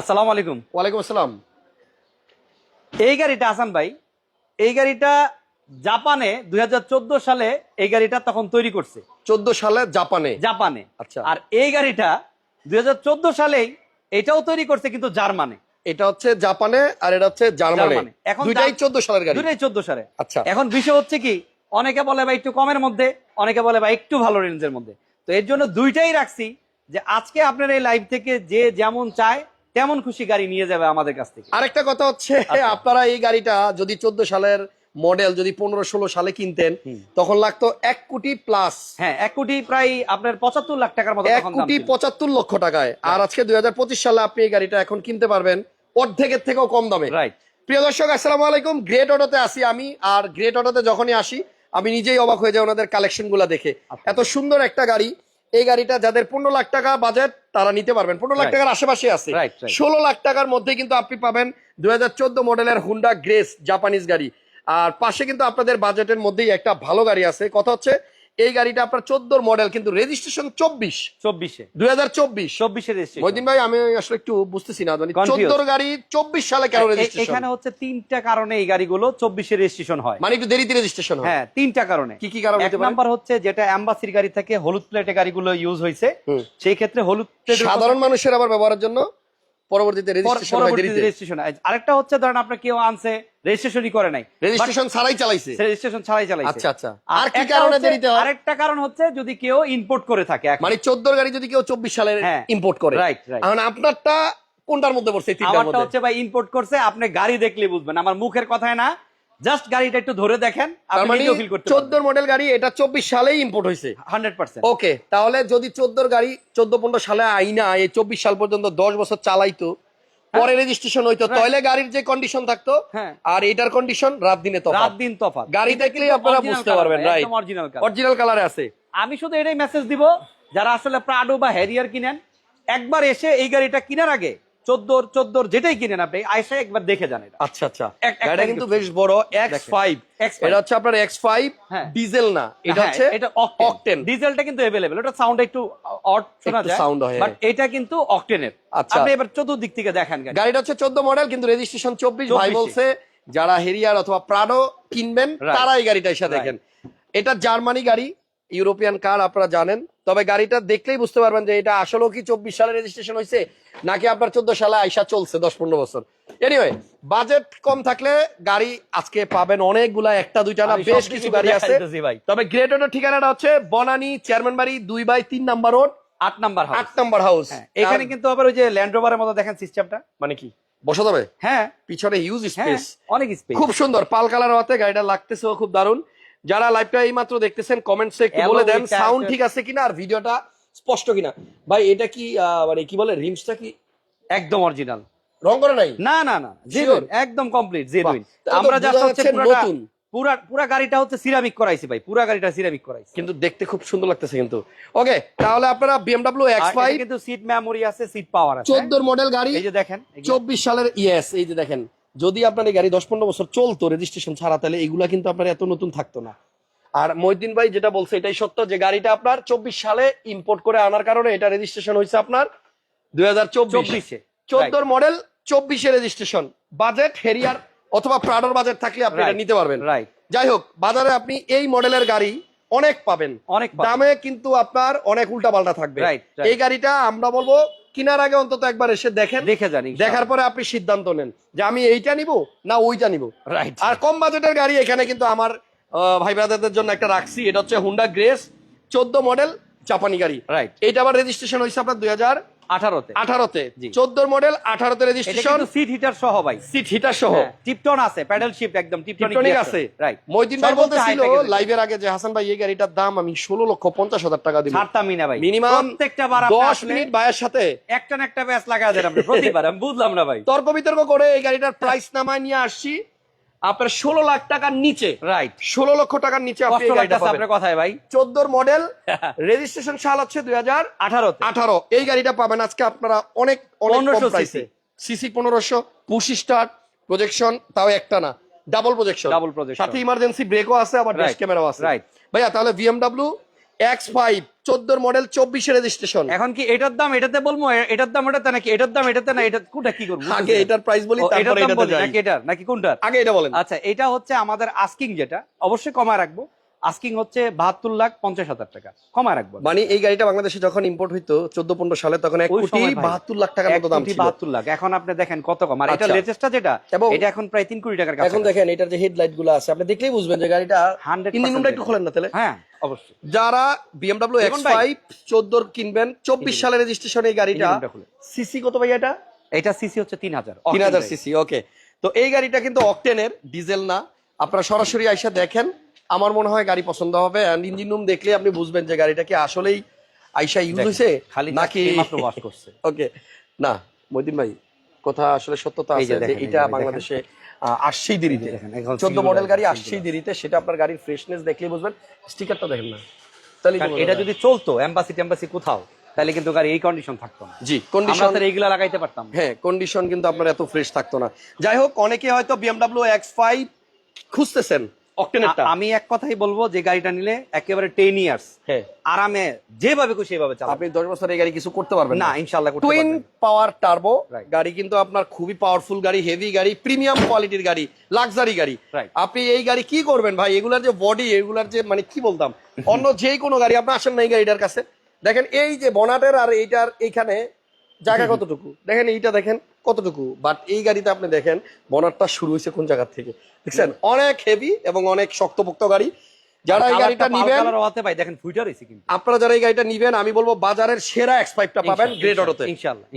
আসসালামু আলাইকুম। ওয়ালাইকুম আসসালাম। এই গাড়িটা আসান ভাই এই গাড়িটা জাপানে দুই সালে এই গাড়িটা তখন তৈরি করছে। চোদ্দ সালে জাপানে? জাপানে। আচ্ছা। আর এই গাড়িটা দুই সালেই এটাও তৈরি করছে কিন্তু জার্মানে। এটা হচ্ছে জাপানে আর এটা হচ্ছে জার্মানে। এখন দুইটাই চোদ্দ সালের গাড়ি। চোদ্দ সালে। আচ্ছা। এখন বিষয় হচ্ছে কি অনেকে বলে ভাই একটু কমের মধ্যে অনেকে বলে ভাই একটু ভালো রেঞ্জের মধ্যে। তো এর জন্য দুইটাই রাখছি যে আজকে আপনার এই লাইভ থেকে যে যেমন চায় তেমন খুশি গাড়ি নিয়ে যাবে আমাদের কাছ থেকে। আরেকটা কথা হচ্ছে আচ্ছা। আপনারা এই গাড়িটা যদি চোদ্দ সালের মডেল যদি পনেরো ষোলো সালে কিনতেন তখন লাগতো এক কোটি প্লাস হ্যাঁ এক কোটি প্রায় আপনার পঁচাত্তর লাখ টাকার মতো এক কোটি পঁচাত্তর লক্ষ টাকায়। আর আজকে দুই হাজার পঁচিশ সালে আপনি এই গাড়িটা এখন কিনতে পারবেন অর্ধেকের থেকেও কম দামে। রাইট প্রিয় দর্শক আসসালামু আলাইকুম। গ্রেট অটোতে আসি আমি আর গ্রেট অটোতে যখনই আসি আমি নিজেই অবাক হয়ে যাই ওনাদের কালেকশনগুলা দেখে। আচ্ছা। এত সুন্দর একটা গাড়ি এই গাড়িটা যাদের পনেরো লাখ টাকা বাজেট তারা নিতে পারবেন। পনেরো লাখ টাকার আশেপাশে আছে. ষোলো লাখ টাকার মধ্যে কিন্তু আপনি পাবেন দুই হাজার চৌদ্দ মডেলের হুন্ডা গ্রেস জাপানিজ গাড়ি। আর পাশে কিন্তু আপনাদের বাজেটের মধ্যেই একটা ভালো গাড়ি আছে। কথা হচ্ছে এই গাড়িটা আপনার চোদ্দোর মডেল কিন্তু রেজিস্ট্রেশন চব্বিশ। চব্বিশে। দুই হাজার চব্বিশ। চব্বিশে মহিদিন ভাই আমি আসলে একটু বুঝতেছি না Confused. চোদ্দোর গাড়ি চব্বিশ সালে কেন রেজিস্ট্রেশন এখানে হচ্ছে তিনটা কারণে এই গাড়িগুলো চব্বিশে রেজিস্ট্রেশন হয়। মানে একটু দেরিতে রেজিস্ট্রেশন হয়? হ্যাঁ তিনটা কারণে। কি কি কারণ এক নাম্বার হচ্ছে যেটা অ্যাম্বাসির গাড়ি থেকে হলুদ প্লেটে গাড়িগুলো ইউজ হয়েছে সেই ক্ষেত্রে হলুদ প্লেটের সাধারণ মানুষের আবার ব্যবহারের জন্য? পরবর্তীতে রেজিস্ট্রেশন হয় দেরিতে। রেজিস্ট্রেশন আরেকটা হচ্ছে ধরেন আপনার কেউ আনছে রেজিস্ট্রেশনই করে নাই। রেজিস্ট্রেশন ছাড়াই চালাইছে। রেজিস্ট্রেশন ছাড়াই চালাইছে। আচ্ছা আচ্ছা। আর কি কারণে দেরিতে হয়? আরেকটা কারণ হচ্ছে যদি কেউ ইম্পোর্ট করে থাকে মানে মানে এর গাড়ি যদি কেউ চব্বিশ সালের। ইম্পোর্ট করে। রাইট রাইট এখন আপনারটা কোনটার মধ্যে পড়ছে? তিনটার মধ্যে। আমারটা হচ্ছে ভাই ইম্পোর্ট করছে আপনি গাড়ি দেখলে বুঝবেন। আমার মুখের কথায় না জাস্ট গাড়িটা একটু ধরে দেখেন মানে চোদ্দোর মডেল গাড়ি এটা চব্বিশ সালেই ইম্পোর্ট হয়েছে। Hundred percent. ওকে তাহলে যদি চোদ্দোর গাড়ি চোদ্দ পনেরো সালে আইনা এই চব্বিশ সাল পর্যন্ত দশ বছর চালাইতো পরে রেজিস্ট্রেশন হইতো Right. তাহলে গাড়ির যে কন্ডিশন থাকতো হ্যাঁ। আর এটার কন্ডিশন রাত দিনে তো রাত দিন তফাৎ। গাড়ি দেখলেই আপনারা বুঝতে পারবেন রাইট একদম original অরিজিনাল কালারে আছে। আমি শুধু এটাই মেসেজ দিব যারা আসলে প্রাডো বা হ্যারিয়ার কিনেন একবার এসে এই গাড়িটা কিনার আগে চোদ্দোর চোদ্দোর যেটাই কিনেন আপনি আইসে একবার দেখে জানেন আচ্ছা আচ্ছা। এটা কিন্তু বেশ বড় এক্স ফাইভ এটা হচ্ছে আপনার এক্স ফাইভ ডিজেল না। এটা হ্যাঁ, হচ্ছে এটা অকটেন ডিজেলটা কিন্তু অ্যাভেলেবেল ওটা সাউন্ড একটু অড শোনা যায় সাউন্ড হয় বাট হ্যাঁ। এটা কিন্তু অকটেনের আচ্ছা। আপনি এবার চতুর্দিক থেকে দেখেন গাড়িটা। হচ্ছে চোদ্দ মডেল কিন্তু রেজিস্ট্রেশন চব্বিশ। ভাই বলছে যারা হেরিয়ার অথবা প্রাডো কিনবেন তারা এই গাড়িটা এসে দেখেন। এটা জার্মানি গাড়ি ইউরোপিয়ান কার আপনারা জানেন? তবে গাড়িটা দেখলেই বুঝতে পারবেন যে এটা আসলেও কি চব্বিশ সালে রেজিস্ট্রেশন হয়েছে নাকি আপনার চোদ্দ সালে আইসা চলছে দশ পনেরো বছর। এনিওয়ে বাজেট কম থাকলে গাড়ি আজকে পাবেন অনেকগুলা একটা দুইটা না বেশ কিছু গাড়ি আছে। তবে গ্রেট ঠিকানাটা হচ্ছে বনানী চেয়ারম্যান বাড়ি দুই বাই তিন নাম্বার রোড আট নাম্বার আট নাম্বার হাউস হ্যাঁ, এখানে কিন্তু আবার ওই যে ল্যান্ড রোভারের মতো দেখেন সিস্টেমটা মানে কি? বসা যাবে হ্যাঁ। পিছনে হিউজ হ্যাঁ স্পেস অনেক স্পেস খুব সুন্দর পাল কালার হতে গাড়িটা লাগতেছে খুব দারুণ। যারা লাইভটা এই মাত্র দেখতেছেন কমেন্টসে একটু বলে দেন সাউন্ড ঠিক আছে কিনা আর ভিডিওটা স্পষ্ট কিনা। ভাই এটা কি মানে কি বলে রিমসটা কি? একদম অরিজিনাল রং করে নাই? না না না জেনুইন একদম কমপ্লিট জেনুইন আমরা বোঝা হচ্ছে নতুন। পুরা পুরা গাড়িটা হচ্ছে সিরামিক করাইছি ভাই পুরা গাড়িটা সিরামিক করাইছি। কিন্তু দেখতে খুব সুন্দর লাগতেছে কিন্তু। ওকে তাহলে আপনারা এক্স আর কিন্তু সিট মেমোরি আছে সিট পাওয়ার আছে। চোদ্দোর মডেল গাড়ি এই যে দেখেন এগুলো- চব্বিশ সালের ইয়েস এই যে দেখেন। যদি আপনার এই গাড়ি দশ পনেরো বছর চলতো রেজিস্ট্রেশন ছাড়া তাহলে এগুলা কিন্তু আপনার এত নতুন থাকতো না। আর মহিদ্দিন ভাই যেটা বলছে এটাই সত্য যে গাড়িটা আপনার চব্বিশ সালে ইম্পোর্ট করে আনার কারণে এটা রেজিস্ট্রেশন হয়েছে আপনার দুই হাজার চব্বিশে। চোদ্দোর মডেল চব্বিশে রেজিস্ট্রেশন বাজেট হেরিয়ার অথবা প্রাডোর বাজেট থাকলে আপনি এটা নিতে পারবেন। রাইট যাই হোক বাজারে আপনি এই মডেলের গাড়ি অনেক পাবেন। অনেক দামে কিন্তু আপনার অনেক উল্টা পাল্টা থাকবে. এই গাড়িটা আমরা বলব কেনার আগে অন্তত একবার এসে দেখেন। দেখে জানি দেখার পরে আপনি সিদ্ধান্ত নেন যে আমি এইটা নিব না ওইটা নিব। রাইট আর কম বাজেটের গাড়ি এখানে কিন্তু আমার ভাই ব্রাদারদের জন্য একটা রাখছি। এটা হচ্ছে হুন্ডা গ্রেস চোদ্দ মডেল চাপানি গাড়ি। রাইট এটা আবার রেজিস্ট্রেশন হয়েছে আপনার দুই হাজার আঠারোতে। আঠারোতে। চোদ্দোর মডেল আঠারোতে রেজিস্ট্রেশন সিট হিটার সহ ভাই। সিট হিটার সহ। টিপটন আছে প্যাডেল শিফট একদম টিপটনিক টিপটনিক আছে। রাইট মইদিন ভাই বলতেছিল লাইভের আগে যে হাসান ভাই এই গাড়িটার দাম আমি ষোলো লক্ষ পঞ্চাশ হাজার টাকা দিব। ছাড়তামই না ভাই। মিনিমাম প্রত্যেকটা বার দশ মিনিট ভাইয়ের সাথে। একটা না একটা ব্যাস লাগা দেন আপনি। প্রতিবার আমি বুঝলাম না ভাই। তর্ক বিতর্ক করে এই গাড়িটার প্রাইস নামায় নিয়ে আসছি। আপনার ষোলো লাখ টাকার নিচে। রাইট ষোলো লক্ষ টাকার নিচে আপনার কথায় ভাই। চোদ্দোর মডেল রেজিস্ট্রেশন সাল হচ্ছে দুই হাজার আঠারো আঠারো। এই গাড়িটা পাবেন আজকে আপনারা অনেক অনেক কম 1500 প্রাইসে সিসি পনেরোশো পুশ স্টার্ট প্রজেকশন তাও একটা না। ডাবল প্রজেকশন ডাবল প্রজেকশন সাথে ইমার্জেন্সি ব্রেকও আছে আবার ড্যাশ ক্যামেরাও আছে। রাইট ভাইয়া তাহলে বিএমডব্লিউ এক্স ফাইভ চোদ্দোর মডেল চব্বিশে রেজিস্ট্রেশন এখন কি এটার দাম এটাতে বলব? এটার দাম এটাতে নাকি? এটার দাম এটাতে না? এটা কোনটা কি করব? আগে এটার প্রাইস বলি ও, এটার দাম বলি নাকি এটার? নাকি কোনটার? আগে এটা বলেন। আচ্ছা এটা হচ্ছে আমাদের আস্কিং যেটা। অবশ্যই কমায় রাখব। আস্কিং হচ্ছে বাহাত্তর লাখ পঞ্চাশ হাজার টাকা। কমায় রাখব মানে এই গাড়িটা বাংলাদেশে যখন ইম্পোর্ট হইতো চোদ্দ পনেরো সালে তখন এক কোটি বাহাত্তর লাখ টাকার মতো দাম ছিল। বাহাত্তর লাখ। এখন আপনি দেখেন কত কম। আর এটা আচ্ছা। লেটেস্টটা যেটা এটা এখন প্রায় তিন কোটি টাকার এখন দেখেন এটার যে হেডলাইটগুলো আছে আপনি দেখলেই বুঝবেন যে গাড়িটা 100% একটু খোলেন না তাহলে? হ্যাঁ অবশ্যই। যারা বিএমডব্লিউ এক্স ফাইভ চোদ্দোর কিনবেন চব্বিশ সালের রেজিস্ট্রেশন এই গাড়িটা। সিসি কত ভাই এটা? এটা সিসি হচ্ছে তিন হাজার তিন হাজার সিসি ওকে তো এই গাড়িটা কিন্তু অকটেনের ডিজেল না। আপনারা সরাসরি আইসা দেখেন। আমার মনে হয় গাড়ি পছন্দ হবে ইঞ্জিন রুম দেখলে আপনি বুঝবেন যে গাড়িটা কি আসলেই আইসা ইউজ হয়েছে খালি নাকি মাত্র ওয়াশ করছে। ওকে না মদিন ভাই কথা আসলে সত্যতা আছে যে এটা বাংলাদেশে আসছেই দেরিতে। চোদ্দ মডেল গাড়ি আসছেই দেরিতে সেটা আপনার গাড়ির ফ্রেশনেস দেখলেই বুঝবেন। স্টিকারটা দেখেন না। তাহলে এটা যদি চলতো এম্বাসি টেম্বাসি কোথাও তাহলে কিন্তু গাড়ি এই কন্ডিশন থাকতো না। জি কন্ডিশন তো এইগুলা লাগাইতে পারতাম। হ্যাঁ কন্ডিশন কিন্তু আপনার এত ফ্রেশ থাকতো না। যাই হোক অনেকে হয়তো বিএমডব্লিউ এক্স ফাইভ খুঁজতেছেন। অকটেনেরটা আমি এক কথাই বলব যে গাড়িটা নিলে একেবারে টেন ইয়ার্স হ্যাঁ। আরামে যেভাবে খুশি সেভাবে চালাবে। আপনি দশ বছর এই গাড়ি কিছু করতে পারবেন না ইনশাল্লাহ করতে টুইন পাওয়ার টার্বো গাড়ি কিন্তু আপনার খুবই পাওয়ারফুল গাড়ি হেভি গাড়ি প্রিমিয়াম কোয়ালিটির গাড়ি লাক্সারি গাড়ি. আপনি এই গাড়ি কি করবেন ভাই? এগুলার যে বডি এগুলার যে মানে কি বলতাম? অন্য যে কোনো গাড়ি আপনি আসেন না এই গাড়িটার কাছে। দেখেন এই যে বনাটের আর এইটার এইখানে জায়গা কতটুকু? দেখেন এইটা দেখেন কতটুকু? বাট এই গাড়িতে আপনি দেখেন বনারটা শুরু হয়েছে কোন জায়গা থেকে? দেখছেন? অনেক হেভি এবং অনেক শক্তপোক্ত গাড়ি। যারা এই গাড়িটা নিবেন ভাই দেখেন ফুইটার হয়েছে কিন্তু। আপনারা যারা এই গাড়িটা নিবেন আমি বলব বাজারের সেরা এক্স ফাইভটা পাবেন অটোতে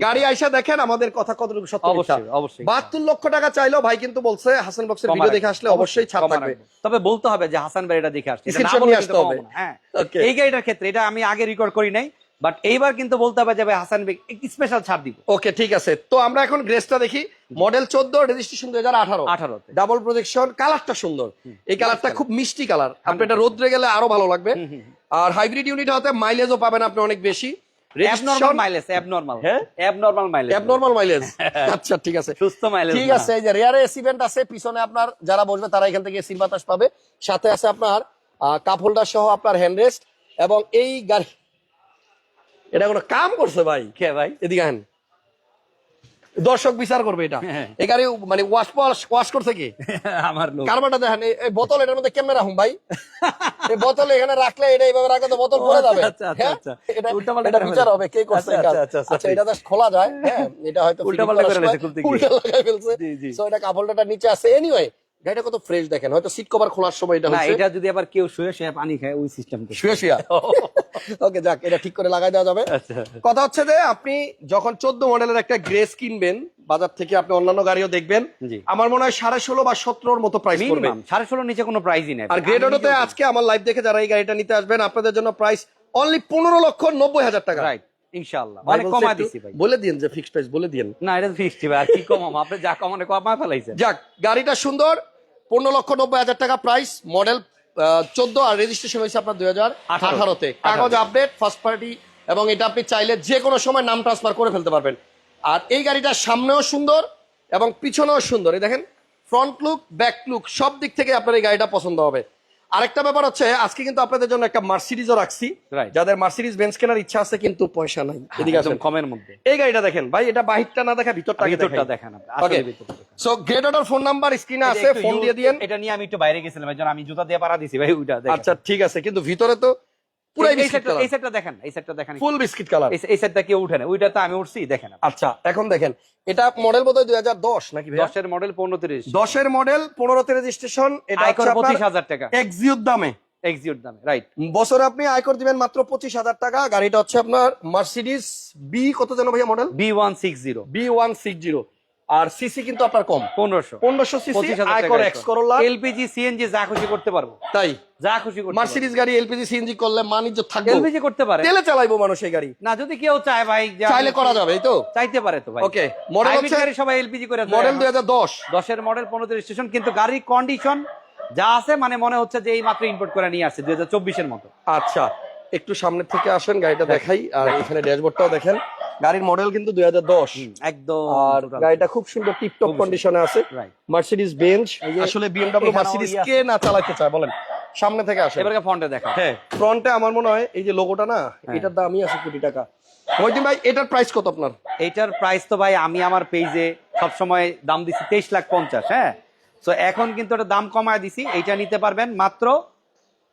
গাড়ি আইসা দেখেন আমাদের কথা কতটুকু সত্য অবশ্যই অবশ্যই। লক্ষ টাকা চাইলেও ভাই কিন্তু বলছে হাসান বক্সের ভিডিও দেখে আসলে অবশ্যই ছাড় থাকবে। তবে বলতে হবে যে হাসান ভাই এটা দেখে আসছে। না হবে। হ্যাঁ এই গাড়িটার ক্ষেত্রে এটা আমি আগে রেকর্ড করি নাই। বাট এইবার কিন্তু বলতে হবে যে ভাই হাসান ভাই স্পেশাল ছাড় দিব। ওকে ঠিক আছে। তো আমরা এখন গ্রেসটা দেখি। মডেল চোদ্দ রেজিস্ট্রেশন দুই হাজার আঠারো। ডাবল প্রজেকশন কালারটা সুন্দর। এই কালারটা খুব মিষ্টি কালার আপনি এটা রোদ্রে গেলে আরও ভালো লাগবে। আর হাইব্রিড ইউনিট হতে মাইলেজও পাবেন আপনি অনেক বেশি। Mileage abnormal? Abnormal mileage abnormal mileage ঠিক আছে। সুস্থ মাইলেজ ঠিক আছে যে রেয়ারে এসি আছে পিছনে আপনার যারা বসবে তারা এখান থেকে এসির বাতাস পাবে। সাথে আছে আপনার কাপ হোল্ডার সহ আপনার হ্যান্ড রেস্ট এবং এই গাড়ি এটা কোনো কাম করছে ভাই? কে ভাই? এদিকে আহেন। দর্শক বিচার করবে এটা। হ্যাঁ। এই গাড়ি মানে ওয়াশ ওয়াশ ওয়াশ করছে কি? আমার লোক। কারবারটা দেখেন এই- বোতল এটার মধ্যে কেমনে রাখুন ভাই? এই বোতল এখানে রাখলে এটা এইভাবে রাখলে তো বোতল পড়ে যাবে। আচ্ছা, আচ্ছা, হ্যাঁ? আচ্ছা। এটা এটা বিচার হবে কে করছে আচ্ছা, আচ্ছা, আচ্ছা, আচ্ছা এটা জাস্ট খোলা যায় হ্যাঁ? এটা হয়তো উল্টাপাল্টা ফিটিং করে ফেলেছে উল্টা লাগাই ফেলছে। সো এটা কাপড়টা নিচে আছে। এনিওয়ে গাড়িটা কত ফ্রেশ দেখেন। হয়তো সিট কভার খোলার সময় এটা হচ্ছে এটা যদি আবার কেউ শুয়ে শুয়ে পানি খায় ওই সিস্টেম শুয়ে শুয়ে। ওকে যাক এটা ঠিক করে লাগাই দেওয়া যাবে। আচ্ছা। কথা হচ্ছে যে আপনি যখন চোদ্দ মডেলের একটা গ্রেস কিনবেন বাজার থেকে আপনি অন্যান্য গাড়িও দেখবেন আমার মনে হয় সাড়ে ষোলো বা সতেরোর মতো প্রাইস সাড়ে ষোলোর নিচে কোনো প্রাইজই নেই। আর গ্রেড অটোতে আজকে আমার লাইভ দেখে যারা এই গাড়িটা নিতে আসবেন আপনাদের জন্য প্রাইস অনলি পনেরো লক্ষ নব্বই হাজার টাকা। রাইট ইনশাআল্লাহ। ভাই অনেক বলছে কমায় একটু দিছি ভাই। বলে দিন যে ফিক্সড প্রাইস বলে দিন না এটা ফিক্সড ভাই আর কি কমাম আপনি যা কমানে কমায় ফেলাইছেন। যাক গাড়িটা সুন্দর পনেরো লক্ষ নব্বই হাজার টাকা প্রাইস মডেল চোদ্দ আর রেজিস্ট্রেশন হয়েছে আপনার দুই হাজার আঠারো। আঠারোতে। কাগজ আপডেট ফার্স্ট পার্টি এবং এটা আপনি চাইলে যে কোনো সময় নাম ট্রান্সফার করে ফেলতে পারবেন। আর এই গাড়িটার সামনেও সুন্দর এবং পিছনেও সুন্দর। এই দেখেন ফ্রন্ট লুক ব্যাক লুক সব দিক থেকে আপনার এই গাড়িটা পছন্দ হবে। আরেকটা ব্যাপার হচ্ছে আজকে কিন্তু আপনাদের জন্য একটা মার্সিডিজও রাখছি. যাদের মার্সিডিজ বেঞ্চ কেনার ইচ্ছা আছে কিন্তু পয়সা নাই। এদিকে একদম কমের মধ্যে। এই গাড়িটা দেখেন ভাই এটা বাহিরটা না দেখা ভিতরটা ভিতরটা দেখেন। ভিতরটা so great order phone number স্ক্রিনে আছে ফোন দিয়ে দিয়েন। এটা নিয়ে আমি একটু বাইরে গেছিলাম এজন্য আমি জুতা দিয়ে পাড়া দিছি ভাই ওইটা। আচ্ছা ঠিক আছে কিন্তু ভিতরে তো বছর মডেল রেজিস্ট্রেশন এটা টাকা। দামে। দামে রাইট বছরে আপনি আয়কর দিবেন মাত্র 25000 টাকা গাড়িটা হচ্ছে আপনার মার্সিডিজ বি কত যেন ভাইয়া মডেল বি160 বি160 আর সিসি কিন্তু আপনার কম। পনেরোশো। পনেরোশো সিসি আয়কর এক্স করোলা এলপিজি সিএনজি যা খুশি করতে পারব। তাই? যা খুশি করতে মার্সিডিস গাড়ি এলপিজি সিএনজি করলে মানিজ্য থাকবে। এলপিজি করতে পারে। তেলে চালাইবো মানুষ এই গাড়ি। না যদি কেউ চায় ভাই চাইলে করা যাবে এই তো? চাইতে পারে তো ভাই। ওকে মডেল হচ্ছে গাড়ি সবাই এলপিজি করে মডেল দুই হাজার দশ। দশের মডেল পনেরো স্টেশন কিন্তু গাড়ির কন্ডিশন যা আছে মানে মনে হচ্ছে যে এই মাত্র ইম্পোর্ট করে নিয়ে আসছে দুই হাজার চব্বিশের মতো। আচ্ছা একটু সামনে থেকে আসেন গাড়িটা দেখাই আর এখানে ড্যাশবোর্ডটাও দেখেন। গাড়ির মডেল কিন্তু দুই হাজার দশ। একদম আর গাড়িটা খুব সুন্দর টিপটপ কন্ডিশনে আছে। মার্সিডিস বেঞ্চ আসলে বিএমডব্লিউ মার্সিডিজ ইয়ে। কে না চালাতে চায় বলেন। সামনে থেকে আসে এবারে ফ্রন্টে দেখা হ্যাঁ ফ্রন্টে আমার মনে হয় এই যে লোগোটা না হ্যাঁ। এটার দামই আছে কোটি টাকা। মহিদিন ভাই এটার প্রাইস কত আপনার? এইটার প্রাইস তো ভাই আমি আমার পেজে সবসময় দাম দিছি তেইশ লাখ পঞ্চাশ হ্যাঁ? তো এখন কিন্তু এটা দাম কমায় দিছি এইটা নিতে পারবেন মাত্র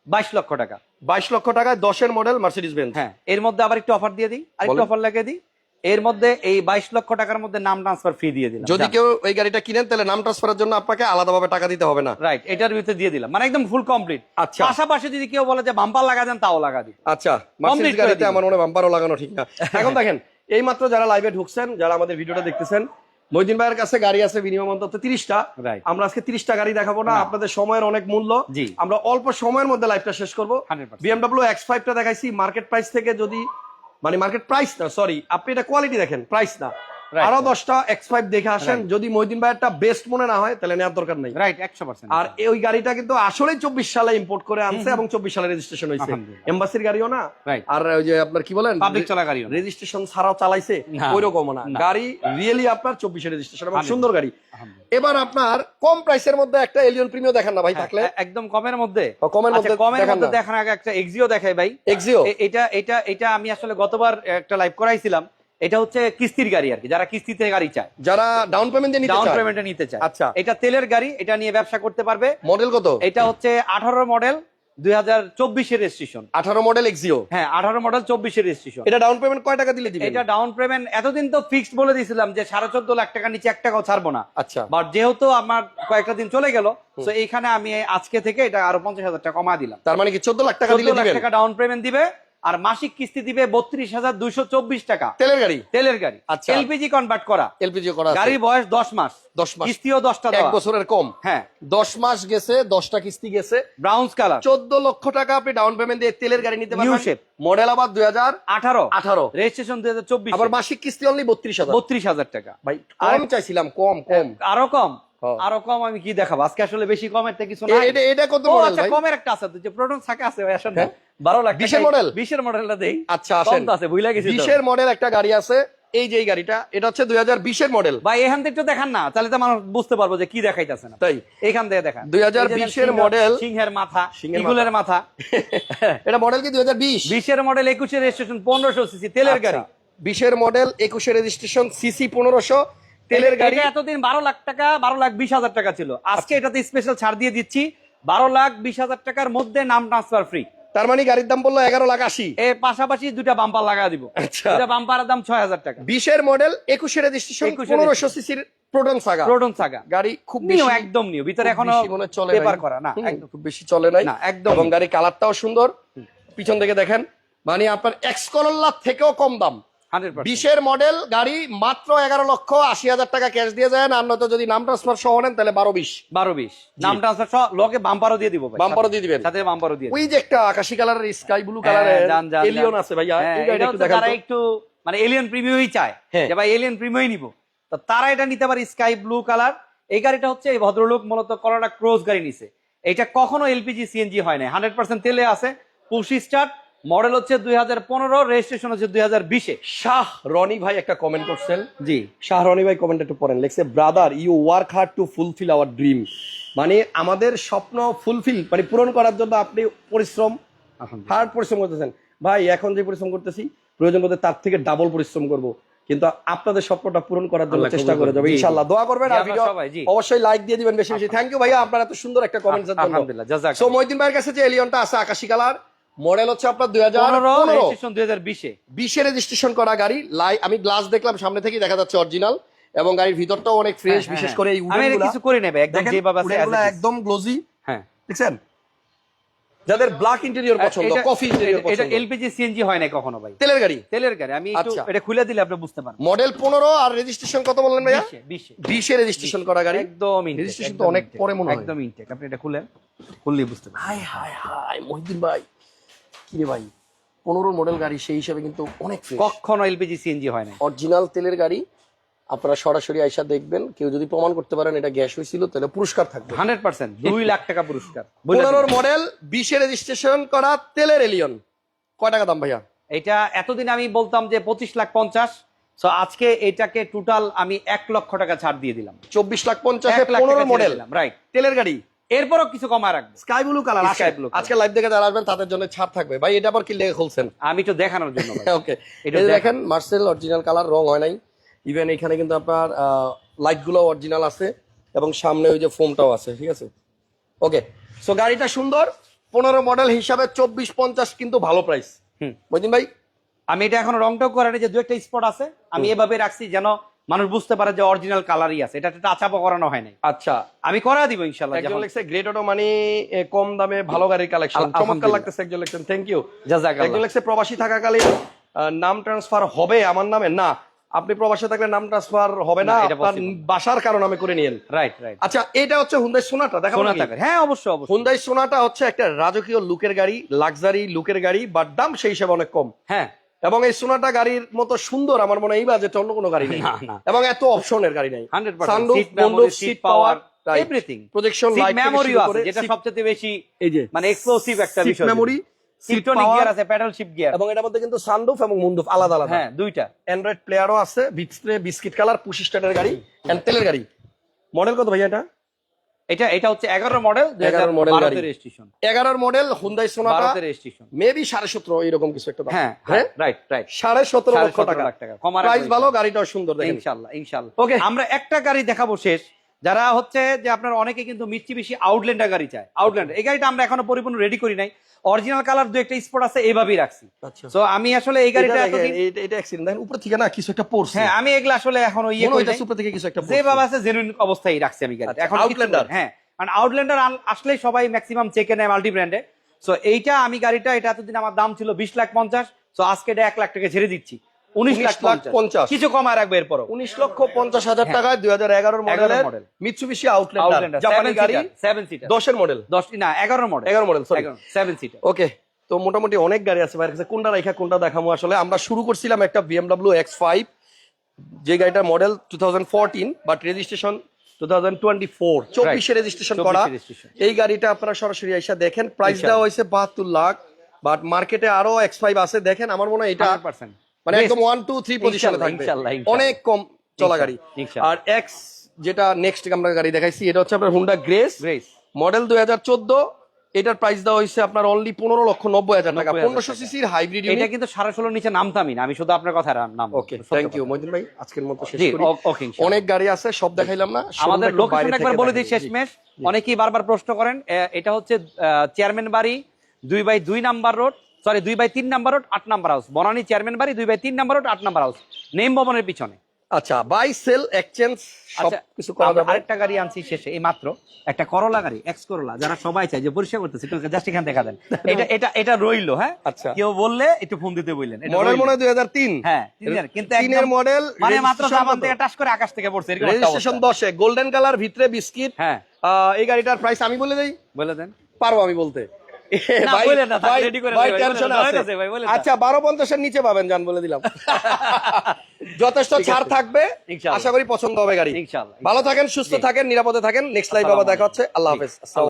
বাইশ লক্ষ টাকা। বাইশ লক্ষ টাকায় দশের মডেল মার্সিডিজ বেঞ্চ হ্যাঁ এর মধ্যে আবার একটু অফার দিয়ে দিই আর একটু অফার লাগিয়ে দিই। এর মধ্যে এই বাইশ লক্ষ টাকার মধ্যে নাম ট্রান্সফার ফ্রি দিয়ে দিলাম। যদি কেউ এই গাড়িটা কিনেন তাহলে নাম ট্রান্সফারের জন্য আপনাকে আলাদাভাবে টাকা দিতে হবে না। রাইট এটার ভিতরে দিয়ে দিলাম। মানে একদম ফুল কমপ্লিট আচ্ছা। পাশাপাশি যদি কেউ বলে যে বাম্পার লাগা দেন তাও লাগা দিই আচ্ছা মার্সিডিজ গাড়িতে আমার মনে বাম্পারও লাগানো ঠিক না। এখন দেখেন এই মাত্র যারা লাইভে ঢুকছেন যারা আমাদের ভিডিওটা দেখতেছেন মহিদিন ভাইয়ের কাছে গাড়ি আছে মিনিমাম অন্তত তিরিশটা. আমরা আজকে তিরিশটা গাড়ি দেখাবো না। আপনাদের সময়ের অনেক মূল্য। আমরা অল্প সময়ের মধ্যে লাইভটা শেষ করব। 100% বিএমডব্লিউ এক্স ফাইভটা দেখাইছি মার্কেট প্রাইস থেকে যদি মানে মার্কেট প্রাইস না সরি আপনি এটা কোয়ালিটি দেখেন প্রাইস না. আরও দশটা এক্স ফাইভ দেখে আসেন যদি মহিদিন ভাইয়েরটা বেস্ট মনে না হয় তাহলে নেওয়ার দরকার নেই। রাইট একশো পার্সেন্ট আর ওই গাড়িটা কিন্তু আসলেই চব্বিশ সালে ইম্পোর্ট করে আনছে এবং চব্বিশ সালে রেজিস্ট্রেশন হয়েছে। এম্বাসির গাড়িও না। আর ওই যে আপনার কি বলেন? পাবলিক চলা গাড়িও না। রেজিস্ট্রেশন ছাড়াও চালাইছে ওই রকম না। গাড়ি রিয়েলি আপনার চব্বিশে রেজিস্ট্রেশন এবং সুন্দর গাড়ি। এবার আপনার কম প্রাইসের মধ্যে একটা এলিয়ন প্রিমিও দেখান না ভাই থাকলে। হ্যাঁ, একদম কমের মধ্যে। কমের আচ্ছা, মধ্যে কমের মধ্যে। দেখার আগে একটা এক্সিও দেখাই ভাই। এক্সিও এটা এটা এটা আমি আসলে গতবার একটা লাইভ করাইছিলাম। এটা হচ্ছে কিস্তির গাড়ি আর কি যারা কিস্তিতে গাড়ি চায়। যারা ডাউন পেমেন্ট নিতে ডাউন পেমেন্টে নিতে চায়। আচ্ছা। এটা তেলের গাড়ি এটা নিয়ে ব্যবসা করতে পারবে। মডেল কত? এটা হচ্ছে আঠারো মডেল দুই হাজার চব্বিশের রেজিস্ট্রেশন আঠারো মডেল এক্সিও হ্যাঁ আঠারো মডেল চব্বিশের রেজিস্ট্রেশন এটা ডাউন পেমেন্ট কয় টাকা দিলে দিবেন? এটা ডাউন পেমেন্ট এতদিন তো ফিক্সড বলে দিয়েছিলাম যে সাড়ে চোদ্দ লাখ টাকা নিচে এক টাকাও ছাড়বো না। আচ্ছা। বাট যেহেতু আমার কয়েকটা দিন চলে গেল তো এইখানে আমি আজকে থেকে এটা আরও পঞ্চাশ হাজার টাকা কমা দিলাম। তার মানে কি চোদ্দ লাখ টাকা দিলে লাখ টাকা ডাউন পেমেন্ট দিবে। আর মাসিক কিস্তি দিবে বত্রিশ হাজার দুইশো চব্বিশ টাকা। তেলের গাড়ি? তেলের গাড়ি। আচ্ছা। এলপিজি কনভার্ট করা। এলপিজি করা। গাড়ির বয়স দশ মাস। দশ মাস। কিস্তিও দশটা এক বছরের কম। হ্যাঁ। দশ মাস গেছে দশটা কিস্তি গেছে। ব্রাউন্স কালার চোদ্দ লক্ষ টাকা আপনি ডাউন পেমেন্ট দিয়ে তেলের গাড়ি নিতে পারবেন। মডেল আবার দুই হাজার আঠারো। আঠারো। রেজিস্ট্রেশন দুই হাজার চব্বিশ। আবার মাসিক কিস্তি অনলি বত্রিশ হাজার। বত্রিশ হাজার টাকা। ভাই কম চাইছিলাম কম কম। আরও কম। আরও কম আমি কি দেখাবো? আজকে আসলে বেশি কমের থেকে কিছু নাই। এটা এটা কত মডেল আচ্ছা কমের একটা আছে যে প্রোটন থাকে আছে ভাই আসেন না। হ্যাঁ? বারো লাখ 20 এর model? বিশের মডেলটা দেই। আচ্ছা কম আসেন তো আছে বুঝলা গেছি তো। বিশের মডেল একটা গাড়ি আছে। এই যে গাড়িটা এটা হচ্ছে দুই হাজার বিশের মডেল ভাই এখান থেকে একটু দেখান না তাহলে তো মানুষ বুঝতে পারব যে কি দেখাইতেছে না। তাই? এখান থেকে দেখান। 2020 এই যে এর model। সিংহের মাথা ইগুলের মাথা। এটা মডেল কি দুই হাজার বিশ? বিশের মডেল একুশের রেজিস্ট্রেশন পনেরোশো সিসি তেলের গাড়ি। বিশের মডেল একুশে রেজিস্ট্রেশন সিসি পনেরোশো। তেলের গাড়ি এতদিন বারো লাখ টাকা বারো লাখ বিশ হাজার টাকা ছিল। আজকে এটাতে স্পেশাল ছাড় দিয়ে দিচ্ছি। বারো লাখ বিশ হাজার টাকার মধ্যে নাম ট্রান্সফার ফ্রি তার মানে গাড়ির দাম বলল এগারো লাখ আশি। এর পাশাপাশি দুটা বাম্পার লাগা দিব। আচ্ছা। দুটা বাম্পারের দাম ছয় হাজার টাকা। বিশের মডেল একুশে রেজিস্ট্রেশন 21 পনেরোশো সিসির প্রোটন সাগা প্রোটন সাগা গাড়ি খুব নিও একদম নিও। ভিতরে এখনও মনে চলে পেপার। করা না একদম। খুব বেশি চলে নাই। না, একদম এবং গাড়ি কালারটাও সুন্দর। পিছন থেকে দেখেন। মানে আপনার এক্স করল্লা থেকেও কম দাম। বিশের মডেল গাড়ি মাত্র এগারো লক্ষ আশি হাজার টাকা ক্যাশ দিয়ে যায় আর নয়তো যদি নাম ট্রান্সফার সহ নেন তাহলে বারো বিশ। বারো বিশ। নাম ট্রান্সফার সহ লোকে বাম্পারও দিয়ে দিব বাম্পারও দিয়ে দিবেন। সাথে বাম্পারও দিয়ে ওই যে একটা আকাশি কালারের স্কাই ব্লু কালারের যান, যান, এলিয়ন আছে ভাইয়া। হ্যাঁ, এটা একটু মানে এলিয়ান প্রিমিয়ই চায়। হ্যাঁ। যে ভাই এলিয়ান প্রিমিয়ই নিব। তো তারা এটা নিতে পারে স্কাই ব্লু কালার এই গাড়িটা হচ্ছে এই ভদ্রলোক মূলত করোনা ক্রোজ গাড়ি নিছে। এটা কখনো এলপিজি সিএনজি হয় না হান্ড্রেড পার্সেন্ট তেলে আছে পুশি স্টার্ট মডেল হচ্ছে দুই হাজার পনেরো রেজিস্ট্রেশন হচ্ছে দুই হাজার বিশে। শাহ রনি ভাই একটা কমেন্ট করছেন। জি। শাহ রনি ভাই কমেন্ট একটু পড়েন। লিখছে brother you work hard to fulfil our dream মানে আমাদের স্বপ্ন ফুলফিল মানে পূরণ করার জন্য আপনি পরিশ্রম হার্ড পরিশ্রম করতেছেন। ভাই এখন যে পরিশ্রম করতেছি প্রয়োজন বোধে তার থেকে ডাবল পরিশ্রম করব। কিন্তু আপনাদের স্বপ্নটা পূরণ করার জন্য চেষ্টা করে। যাবে। ইনশাআল্লাহ। দোয়া করবেন আর ভিডিও অবশ্যই লাইক দিয়ে দিবেন বেশি বেশি থ্যাংক ইউ ভাইয়া আপনারা এত সুন্দর একটা কমেন্টের জন্য। আলহামদুলিল্লাহ জাজাক সো মহিদিন ভাইয়ের কাছে যে এলিয়নটা আছে আকাশী কালার মডেল হচ্ছে আপনার দুই হাজার দুই হাজার বিশে। বিশে রেজিস্ট্রেশন করা গাড়ি। লাই আমি গ্লাস দেখলাম সামনে থেকে দেখা যাচ্ছে অরিজিনাল এবং গাড়ির ভিতরটাও অনেক ফ্রেশ হ্যাঁ, বিশেষ হ্যাঁ। করে এই আমি কিছু করে নেবে একদম যেভাবে আছে। একদম গ্লোজি হ্যাঁ। দেখছেন? যাদের ব্ল্যাক ইন্টেরিয়র পছন্দ কফি ইন্টেরিয়র এটা- এটা এলপিজি সিএনজি হয় না কখনো ভাই। তেলের গাড়ি। তেলের গাড়ি। আমি একটু আচ্ছা। এটা খুলে দিলে আপনি বুঝতে পারবেন। মডেল পনেরো আর রেজিস্ট্রেশন কত বললেন ভাইয়া? বিশে, বিশে। বিশে রেজিস্ট্রেশন করা গাড়ি। একদম Registration তো অনেক পরে মনে হয়। একদম ইনটেক আপনি এটা খুলেন খুললেই বুঝতে পারবেন। হাই হাই হাই মহিদিন ভাই। কি রে ভাই? পনেরো মডেল গাড়ি সেই হিসাবে কিন্তু অনেক কখনো এলপিজি সিএনজি হয় না অরিজিনাল তেলের গাড়ি আপনারা সরাসরি আইসা দেখবেন। কেউ যদি প্রমাণ করতে পারেন এটা গ্যাস হয়েছিল তাহলে পুরস্কার থাকবে। হান্ড্রেড পার্সেন্ট দুই লাখ টাকা পুরস্কার। পনেরোর মডেল বিশে রেজিস্ট্রেশন করা তেলের এলিয়ন কয় টাকা দাম ভাইয়া? এটা এতদিন আমি বলতাম যে পঁচিশ লাখ পঞ্চাশ। তো আজকে এটাকে টোটাল আমি এক লক্ষ টাকা ছাড় দিয়ে দিলাম। চব্বিশ লাখ পঞ্চাশ লাখ মডেল রাইট তেলের গাড়ি। এরপরও কিছু কমায় রাখব। Sky blue colour blue colour। আজকে লাইভ দেখে যারা আসবেন তাদের জন্য ছাড় থাকবে। ভাই এটা আবার কি লেগে খুলছেন? আমি তো দেখানোর জন্য ওকে এটা দেখেন মার্সেল অরিজিনাল কালার রং হয় নাই। ইভেন এখানে কিন্তু আপনার লাইটগুলো অরিজিনাল আছে এবং সামনে ওই যে ফোমটাও আছে ঠিক আছে? ওকে সো গাড়িটা সুন্দর। পনেরো মডেল হিসাবে চব্বিশ পঞ্চাশ কিন্তু ভালো প্রাইস হুম। মজিন ভাই? আমি এটা এখন রংটাও করানি যে দু একটা স্পট আছে আমি এভাবে রাখছি যেন মানুষ বুঝতে পারে যে অরিজিনাল কালারই আছে। এটা টাচ আপ করানো হয় নাই। আচ্ছা। আমি করা দিব ইনশাল্লাহ একজন লিখছে গ্রেট অটো মানে কম দামে ভালো গাড়ির কালেকশন চমৎকার। লাগতেছে একজন লিখছেন। থ্যাংক ইউ জাযাকাল্লাহ। একজন লিখছে প্রবাসী থাকাকালীন নাম ট্রান্সফার হবে আমার নামে? না আপনি প্রবাসে থাকলে নাম ট্রান্সফার হবে না আপনার বাসার কারণ আমি করে নিয়েন। রাইট রাইট আচ্ছা এটা হচ্ছে হুন্দাই সোনাটা দেখো হ্যাঁ অবশ্যই অবশ্যই। হুন্দাই সোনাটা হচ্ছে একটা রাজকীয় লুকের গাড়ি লাক্সারি লুকের গাড়ি বাট দাম সেই হিসেবে অনেক কম। হ্যাঁ। এবং এই সোনাটা গাড়ির মতো সুন্দর আমার মনে এই বাজেটে অন্য কোনো গাড়ি নেই। এবং এত অপশনের গাড়ি নেই। Seat power everything projection light মেমোরিও আছে যেটা সবচেয়ে বেশি এই যে মানে এক্সক্লুসিভ একটা বিষয়। মেমোরি সিট সিটনিক গিয়ার আছে প্যাডেল শিপ গিয়ার এবং এটার মধ্যে কিন্তু সানরুফ এবং মুন্ডুফ আলাদা আলাদা। হ্যাঁ দুইটা। অ্যান্ড্রয়েড প্লেয়ারও আছে ভিতরে বিস্কিট কালার পুশি স্টার্টের গাড়ি তেলের গাড়ি। মডেল কত ভাইয়া এটা? এটা এটা হচ্ছে 11 মডেল এগারো মডেল গাড়ি। রেজিস্ট্রেশন এগারোর model Hyundai Sonata registration maybe সাড়ে সতেরো এরকম কিছু একটা হ্যাঁ হ্যাঁ রাইট রাইট সাড়ে সতেরো লক্ষ টাকা। প্রাইস ভালো। গাড়িটাও সুন্দর ইনশাল্লাহ ইনশাল্লাহ। ওকে আমরা একটা গাড়ি দেখাবো শেষ। যারা হচ্ছে যে আপনার অনেকে কিন্তু মিষ্টি বেশি আউটল্যান্ডার গাড়ি চায়। আউটল্যান্ডার এই গাড়িটা আমরা এখনও পরিপূর্ণ রেডি করি নাই। অরিজিনাল কালার দু একটা স্পট আছে এইভাবেই রাখছি। আচ্ছা। তো আমি আসলে এই গাড়িটা এটা এতদিন দেখেন, এটা অ্যাক্সিডেন্ট দেখেন উপর থেকে না কিছু একটা পড়ছে। হ্যাঁ আমি এগুলো আসলে এখন ইয়ে করি উপর থেকে কিছু একটা যেভাবে আছে জেনুইন অবস্থায় রাখছি আমি গাড়িটা। আচ্ছা, এখন আউটল্যান্ডার হ্যাঁ কারণ আউটল্যান্ডার আসলে সবাই ম্যাক্সিমাম চেকে নেয় মাল্টি ব্র্যান্ডে সো এইটা আমি গাড়িটা এটা এতদিন আমার দাম ছিল বিশ লাখ পঞ্চাশ। সো আজকে এটা এক লাখ টাকা ছেড়ে দিচ্ছি। উনিশ লাখ লাখ পঞ্চাশ। পঞ্চাশ। কিছু কমায় রাখবে এরপরও। উনিশ লক্ষ পঞ্চাশ হাজার হ্যাঁ। টাকায় দুই হাজার এগারোর মডেলের model। মিৎসুবিশি আউটল্যান্ডার আউটল্যান্ডার জাপানি গাড়ি সেভেন সিটার দশের মডেল দশটি না এগারো মডেল এগারো model sorry seven seater okay তো মোটামুটি অনেক গাড়ি আছে কাছে। কোনটা রেখা কোনটা দেখাবো আসলে? আমরা শুরু করছিলাম একটা বিএমডাব্লিউ এক্স ফাইভ যে গাড়িটার model two thousand fourteen but registration two thousand twenty four চব্বিশে রেজিস্ট্রেশন করা। এই গাড়িটা আপনারা সরাসরি এসে দেখেন। প্রাইস দেওয়া হয়েছে বাহাত্তর লাখ বাট মার্কেটে আরও এক্স ফাইভ আছে। দেখেন আমার মনে হয় এটা মানে একদম ওয়ান টু থ্রি পজিশনে থাকবে। অনেক কম চলা গাড়ি। আর এক্স যেটা নেক্সট আমরা গাড়ি দেখাইছি এটা হচ্ছে আপনার হুন্ডা গ্রেস গ্রেস মডেল দুই হাজার চোদ্দ। এটার প্রাইস দেওয়া হয়েছে আপনার অনলি পনেরো লক্ষ নব্বই হাজার টাকা। পনেরোশো সিসির হাইব্রিড এটা কিন্তু সাড়ে ষোলোর নিচে নামতামই না আমি শুধু আপনার কথা নাম ওকে থ্যাংক ইউ মহিদিন ভাই। আজকের মতো শেষ করি। অনেক গাড়ি আছে সব দেখাইলাম না। আমাদের লোকেশন একবার বলে দিই। শেষমেশ। অনেকেই বারবার প্রশ্ন করেন এটা হচ্ছে চেয়ারম্যান বাড়ি দুই বাই দুই নাম্বার রোড সরি দুই বাই তিন নাম্বার রোড আট নাম্বার হাউস বনানী চেয়ারম্যান বাড়ি দুই বাই তিন নাম্বার রোড আট নাম্বার হাউস নেম ভবনের পিছনে। আচ্ছা বাই সেল এক্সচেঞ্জ সব কিছু করা যাবে। আরেকটা গাড়ি আনছি শেষে এই মাত্র। একটা করলা গাড়ি এক্স করলা যারা সবাই চায় যে পরিষ্কার করতেছে জাস্ট এখানে দেখা দেন। এটা এটা এটা রইল হ্যাঁ? আচ্ছা। কেউ বললে একটু ফোন দিতে বললেন মডেল মনে হয় দুই হাজার তিন। হ্যাঁ কিন্তু তিনের মডেল মানে মাত্র জাপান থেকে টাচ করে আকাশ থেকে পড়ছে এরকম রেজিস্ট্রেশন অবস্থা। দশে গোল্ডেন কালার ভিতরে বিস্কিট হ্যাঁ। এই গাড়িটার প্রাইস আমি বলে দেই। বলে দেন। পারব আমি বলতে। ভাই- ভাই- ভাই টেনশন আছে। আচ্ছা বারো পঞ্চাশের নিচে পাবেন জান বলে দিলাম। যথেষ্ট ছাড় থাকবে। আশা করি পছন্দ হবে গাড়ি। ইনশাআল্লাহ ভালো থাকেন সুস্থ থাকেন নিরাপদে থাকেন নেক্সট লাইভ আবার দেখা হচ্ছে। আল্লাহ। হাফেজ।